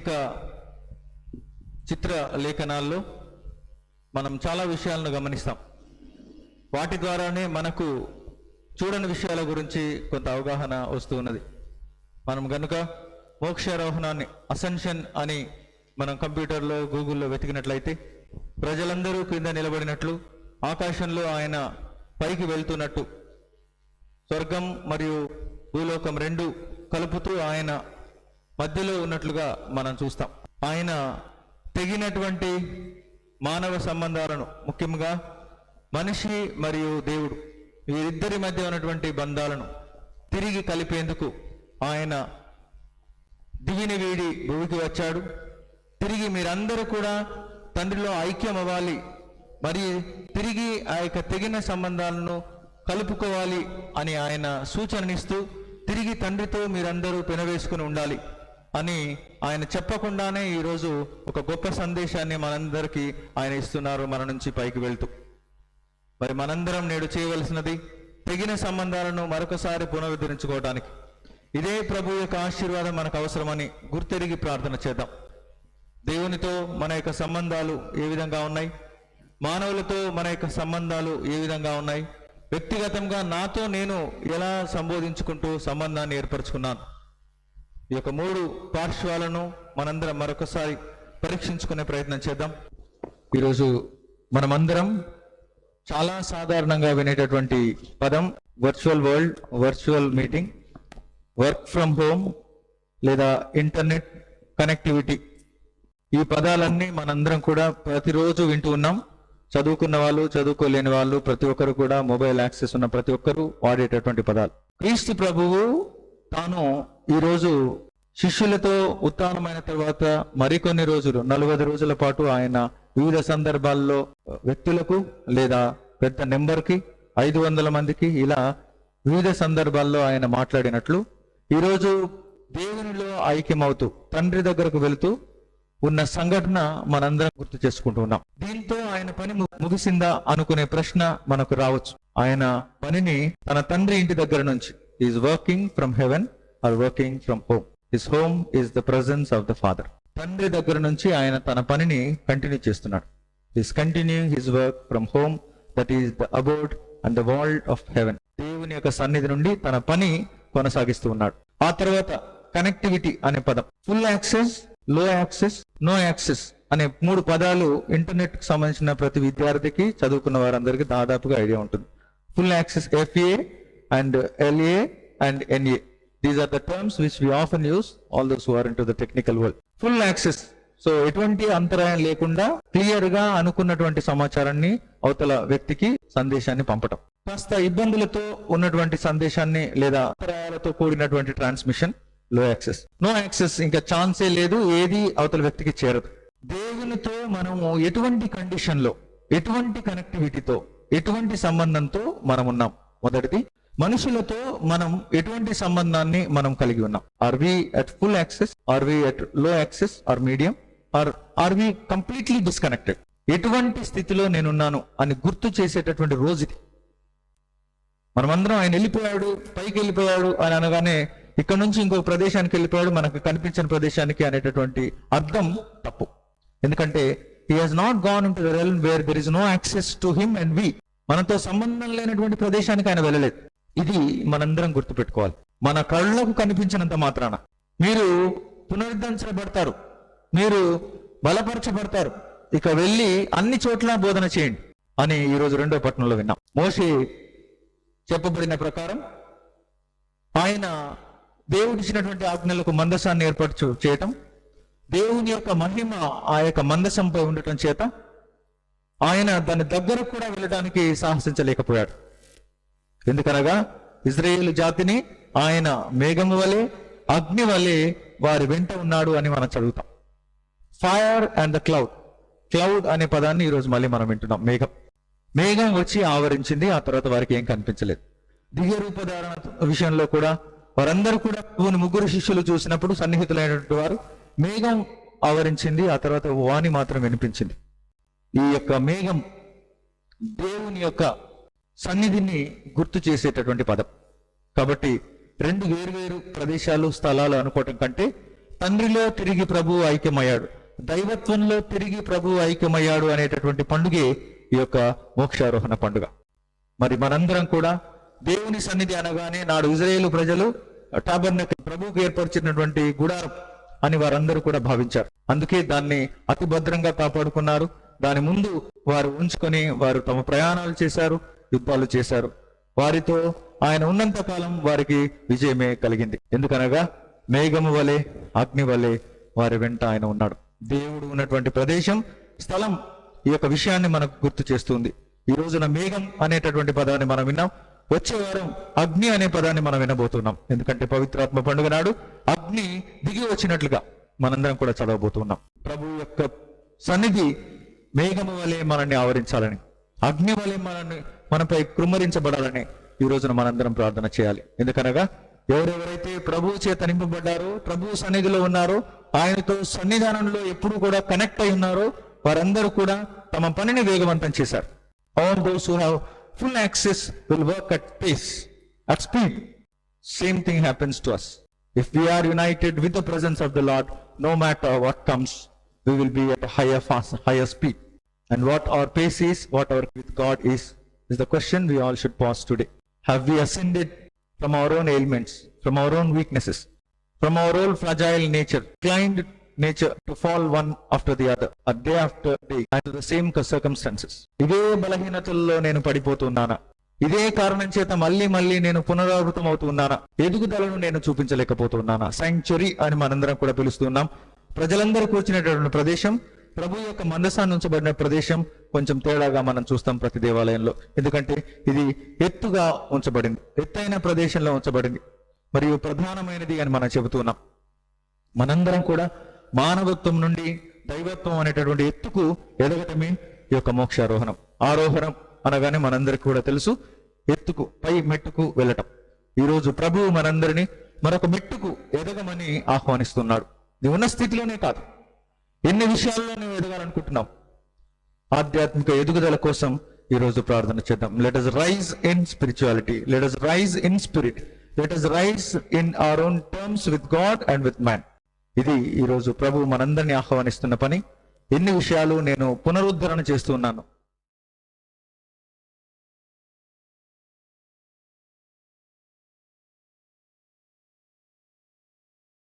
అనేక చిత్ర లేఖనాల్లో మనం చాలా విషయాలను గమనిస్తాం. వాటి ద్వారానే మనకు చూడని విషయాల గురించి కొంత అవగాహన వస్తూ ఉన్నది. మనం గనుక మోక్షారోహణాన్ని అసెన్షన్ అని మనం కంప్యూటర్లో గూగుల్లో వెతికినట్లయితే ప్రజలందరూ క్రింద నిలబడినట్లు ఆకాశంలో ఆయన పైకి వెళ్తున్నట్టు స్వర్గం మరియు భూలోకం రెండు కలుపుతూ ఆయన మధ్యలో ఉన్నట్లుగా మనం చూస్తాం. ఆయన తెగినటువంటి మానవ సంబంధాలను ముఖ్యంగా మనిషి మరియు దేవుడు వీరిద్దరి మధ్య ఉన్నటువంటి బంధాలను తిరిగి కలిపేందుకు ఆయన దిగిని వీడి భూమికి వచ్చాడు. తిరిగి మీరందరూ కూడా తండ్రిలో ఐక్యం అవ్వాలి మరి తిరిగి ఆ యొక్క తెగిన సంబంధాలను కలుపుకోవాలి అని ఆయన సూచననిస్తూ తిరిగి తండ్రితో మీరందరూ పెనవేసుకుని ఉండాలి. అని ఆయన చెప్పకుండానే ఈరోజు ఒక గొప్ప సందేశాన్ని మనందరికీ ఆయన ఇస్తున్నారు మన నుంచి పైకి వెళ్తూ. మరి మనందరం నేడు చేయవలసినది తెగిన సంబంధాలను మరొకసారి పునరుద్ధరించుకోవడానికి ఇదే ప్రభు యొక్క ఆశీర్వాదం మనకు అవసరమని గుర్తెరిగి ప్రార్థన చేద్దాం. దేవునితో మన యొక్క సంబంధాలు ఏ విధంగా ఉన్నాయి? మానవులతో మన యొక్క సంబంధాలు ఏ విధంగా ఉన్నాయి? వ్యక్తిగతంగా నాతో నేను ఎలా సంబోధించుకుంటూ సంబంధాన్ని ఏర్పరచుకున్నాను? ఈ యొక్క మూడు పార్శ్వాలను మనందరం మరొకసారి పరీక్షించుకునే ప్రయత్నం చేద్దాం. ఈరోజు మనమందరం చాలా సాధారణంగా వినేటటువంటి పదం virtual world virtual meeting work from home లేదా ఇంటర్నెట్ కనెక్టివిటీ. ఈ పదాలన్నీ మనందరం కూడా ప్రతిరోజు వింటూ ఉన్నాం. చదువుకున్న వాళ్ళు చదువుకోలేని వాళ్ళు ప్రతి ఒక్కరు కూడా మొబైల్ యాక్సెస్ ఉన్న ప్రతి ఒక్కరు వాడేటటువంటి పదాలు. క్రీస్తు ప్రభువు తాను ఈరోజు శిష్యులతో ఉత్థానమైన తర్వాత మరికొన్ని రోజులు నలభై రోజుల పాటు ఆయన వివిధ సందర్భాల్లో వ్యక్తులకు లేదా పెద్ద నెంబర్కి ఐదు వందల మందికి ఇలా వివిధ సందర్భాల్లో ఆయన మాట్లాడినట్లు ఈరోజు దేవునిలో ఐక్యమవుతూ తండ్రి దగ్గరకు వెళుతూ ఉన్న సంఘటన మనందరం గుర్తు చేసుకుంటూ ఉన్నాం. దీంతో ఆయన పని ముగిసిందా అనుకునే ప్రశ్న మనకు రావచ్చు. ఆయన పనిని తన తండ్రి ఇంటి దగ్గర నుంచి is working from heaven or working from home his home is the presence of the father తండ్రి దగ్గర నుంచి ఆయన తన పనిని కంటిన్యూ చేస్తున్నాడు. Is continuing his work from home that is the about and the world of heaven దేవుని యొక్క సన్నిధి నుండి తన పని కొనసాగిస్తూ ఉన్నాడు. ఆ తర్వాత కనెక్టివిటీ అనే పదం. ఫుల్ యాక్సెస్లో యాక్సెస్ నో యాక్సెస్ అనే మూడు పదాలు ఇంటర్నెట్కు సంబంధించిన ప్రతి విద్యార్థికి చదువుకున్న వారందరికీ దాదాపుగా ఐడియా ఉంటుంది. Full access FA and LA and NA these are the terms which we often use all those are into the technical world full access so ఎటువంటి అంతరాయం లేకుండా క్లియర్గా అనుకున్నటువంటి సమాచారాన్ని అవతల వ్యక్తికి సందేశాన్ని పంపటం. కాస్త ఇబ్బందులతో ఉన్నటువంటి సందేశాన్ని లేదా అంతరాయాలతో కూడినటువంటి ట్రాన్స్మిషన్లో యాక్సెస్ నో యాక్సెస్ ఇంకా ఛాన్సే లేదు ఏది అవతల వ్యక్తికి చేరదు. దేవునితో మనము ఎటువంటి కండిషన్లో ఎటువంటి కనెక్టివిటీతో ఎటువంటి సంబంధంతో మనం ఉన్నాం మొదటిది మనుషులతో మనం ఎటువంటి సంబంధాన్ని మనం కలిగి ఉన్నాం? Are we at full access are we అట్లో access or medium or are we completely disconnected ఎటువంటి స్థితిలో నేనున్నాను అని గుర్తు చేసేటటువంటి రోజు ఇది. మనమందరం ఆయన వెళ్ళిపోయాడు పైకి వెళ్ళిపోయాడు అని అనగానే ఇక్కడ నుంచి ఇంకో ప్రదేశానికి వెళ్ళిపోయాడు మనకు కనిపించిన ప్రదేశానికి అనేటటువంటి అర్థం తప్పు. ఎందుకంటే he has not gone into the realm where there is no access to him and we మనతో సంబంధం లేనటువంటి ప్రదేశానికి ఆయన వెళ్ళలేదు. ఇది మనందరం గుర్తుపెట్టుకోవాలి. మన కళ్ళకు కనిపించినంత మాత్రాన మీరు పునరుద్ధరించబడతారు. మీరు బలపరచబడతారు. ఇక వెళ్ళి అన్ని చోట్ల బోధన చేయండి. అని ఈ రోజు రెండో పట్టణంలో విన్నాం. మోషి చెప్పబడిన ప్రకారం ఆయన దేవుడిచ్చినటువంటి ఆజ్ఞలకు మందసాన్ని ఏర్పాటు చేయటం దేవుని యొక్క మహిమ ఆ యొక్క మందసంపై ఉండటం చేత ఆయన దాని దగ్గరకు కూడా వెళ్ళడానికి సాహసించలేకపోయాడు. ఎందుకనగా ఇజ్రాయేల్ జాతిని ఆయన మేఘము వలె అగ్ని వలె వారి వెంట ఉన్నాడు అని మనం చదువుతాం. Fire and the cloud cloud అనే పదాన్ని ఈరోజు మళ్ళీ మనం వింటున్నాం. మేఘం. మేఘం వచ్చి ఆవరించింది ఆ తర్వాత వారికి ఏం కనిపించలేదు. దివ్య రూపధారణ విషయంలో కూడా వారందరూ కూడా కొన్ని ముగ్గురు శిష్యులు చూసినప్పుడు సన్నిహితులైనటువంటి వారు మేఘం ఆవరించింది ఆ తర్వాత వాణి మాత్రం వినిపించింది. ఈ యొక్క మేఘం దేవుని యొక్క సన్నిధిని గుర్తు చేసేటటువంటి పదం. కాబట్టి రెండు వేరువేరు ప్రదేశాలు స్థలాలు అనుకోవటం కంటే తండ్రిలో తిరిగి ప్రభు ఐక్యమయ్యాడు. దైవత్వంలో తిరిగి ప్రభు ఐక్యమయ్యాడు అనేటటువంటి పండుగే ఈ యొక్క మోక్షారోహణ పండుగ. మరి మనందరం కూడా దేవుని సన్నిధి అనగానే నాడు ఇజ్రాయేల్ ప్రజలు టాబర్నక ప్రభువుకు ఏర్పరిచినటువంటి గుడారం అని వారందరూ కూడా భావించారు. అందుకే దాన్ని అతి భద్రంగా కాపాడుకున్నారు. దాని ముందు వారు ఉంచుకొని వారు తమ ప్రయాణాలు చేశారు. యుద్ధాలు చేశారు. వారితో ఆయన ఉన్నంత కాలం వారికి విజయమే కలిగింది. ఎందుకనగా మేఘము వలె అగ్ని వలె వారి వెంట ఆయన ఉన్నాడు. దేవుడు ఉన్నటువంటి ప్రదేశం స్థలం ఈ యొక్క విషయాన్ని మనకు గుర్తు చేస్తుంది. ఈ రోజున మేఘం అనేటటువంటి పదాన్ని మనం విన్నాం. వచ్చే వారం అగ్ని అనే పదాన్ని మనం వినబోతున్నాం. ఎందుకంటే పవిత్రాత్మ పండుగ నాడు అగ్ని దిగి వచ్చినట్లుగా మనందరం కూడా చదవబోతున్నాం. ప్రభు యొక్క సన్నిధి మేఘము వలె మనల్ని ఆవరించాలని అగ్ని వలె మనల్ని మనపై కృమ్మరించబడాలని ఈ రోజున మనందరం ప్రార్థన చేయాలి. ఎందుకనగా ఎవరెవరైతే ప్రభువు చేత నింపబడ్డారో ప్రభు సన్నిధిలో ఉన్నారో ఆయనతో సన్నిధానంలో ఎప్పుడు కూడా కనెక్ట్ అయి ఉన్నారో వారందరూ కూడా తమ పనిని వేగవంతం చేశారు. All those who have full access will work at pace at speed same thing happens to us if we are united with the presence of the Lord no matter what comes we will be at higher fast higher speed and what our pace is what our with God is is the question we all should pause today. Have we ascended from our own ailments, from our own weaknesses, from our own fragile nature, climbed nature to fall one after the other day after day and the same circumstances ఇదే బలహీనతల్లో నేను పడిపోతున్నానా ఇదే కారణం చేత మళ్ళీ మళ్ళీ నేను పునరావృతం అవుతున్నానా ఎదుగుదలను నేను చూపించలేకపోతున్నానా సాంక్చురీ అని మనందరం కూడా పిలుస్తున్నాం ప్రజలందరూ కూర్చునేటటువంటి ప్రదేశం ప్రభు యొక్క మందసాన్ని ఉంచబడిన ప్రదేశం కొంచెం తేడాగా మనం చూస్తాం ప్రతి దేవాలయంలో. ఎందుకంటే ఇది ఎత్తుగా ఉంచబడింది. ఎత్తైన ప్రదేశంలో ఉంచబడింది. మరియు ప్రధానమైనది అని మనం చెబుతున్నాం. మనందరం కూడా మానవత్వం నుండి దైవత్వం అనేటటువంటి ఎత్తుకు ఎదగటమే ఈ యొక్క మోక్షారోహణం. ఆరోహణం అనగానే మనందరికి కూడా తెలుసు ఎత్తుకు పై మెట్టుకు వెళ్ళటం. ఈరోజు ప్రభువు మనందరినీ మరొక మెట్టుకు ఎదగమని ఆహ్వానిస్తున్నాడు. నీవు ఉన్న స్థితిలోనే కాదు. ఎన్ని విషయాల్లో నువ్వు ఎదగాలనుకుంటున్నావు? ఆధ్యాత్మిక ఎదుగుదల కోసం ఈరోజు ప్రార్థన చేద్దాం. Let us rise in spirituality let us rise in spirit let us rise in our own terms with God and with man ఇది ఈరోజు ప్రభు మనందరినీ ఆహ్వానిస్తున్న పని. ఎన్ని విషయాలు నేను పునరుద్ధరణ చేస్తున్నాను